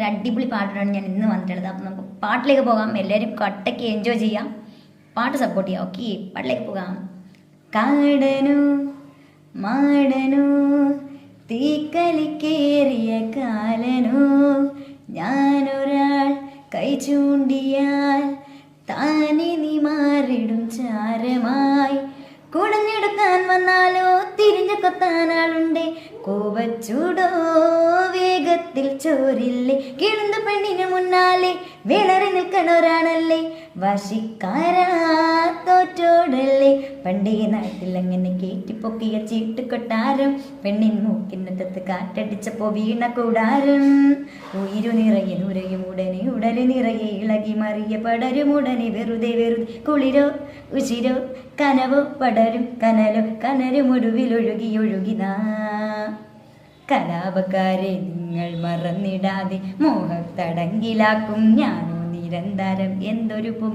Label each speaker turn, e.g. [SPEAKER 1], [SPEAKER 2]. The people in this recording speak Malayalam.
[SPEAKER 1] ഒരു അടിപൊളി പാട്ടിനാണ് ഞാൻ ഇന്ന് വന്നിട്ടുള്ളത്. അപ്പം നമുക്ക് പാട്ടിലേക്ക് പോകാം. എല്ലാവരും കട്ടയ്ക്ക് എൻജോയ് ചെയ്യാം. പാട്ട് സപ്പോർട്ട് ചെയ്യാം. ഓക്കെ പാട്ടിലേക്ക് പോകാം. കാടനു മാടനു തീക്കലിക്കേറിയ കാലനു ഞാനൊരാൾ കൈ ചൂണ്ടിയാൽ താനെ നീ മാറിടും ചാരമായി. കുടഞ്ഞെടുക്കാൻ വന്നാലോ തിരിഞ്ഞു കൊത്താനാളുണ്ട് ആളുണ്ടേ. വേഗത്തിൽ ചോരില്ലേ? കിഴുന്ന പെണ്ണിന് മുന്നാലെ വിളറി നിൽക്കണോരാണല്ലേ വശിക്കാരാത്തോറ്റോടല്ലേ പണ്ടേ നാട്ടിൽ അങ്ങനെ കേറ്റിപ്പൊക്കിയ ചീട്ട് കൊട്ടാരം പെണ്ണിൻ മൂക്കിനറ്റത്ത് കാറ്റടിച്ചപ്പോ വീണ കൂടാരം. ഉയിരു നിറയെ നുരയും ഉടനെ ഉടൽ നിറയെ ഇളകി മറിയ പടരും ഉടനെ വെറുതെ വെറുതെ കുളിരോ ഉശിരോ കനവോ പടരും കനലോ കനരും ഒടുവിൽ ഒഴുകി ഒഴുകിനാ കലാപക്കാരെ നിങ്ങൾ മറന്നിടാതെ മോഹത്തടങ്കിലാക്കും ഞാനോ നിരന്തരം എന്തൊരു പുക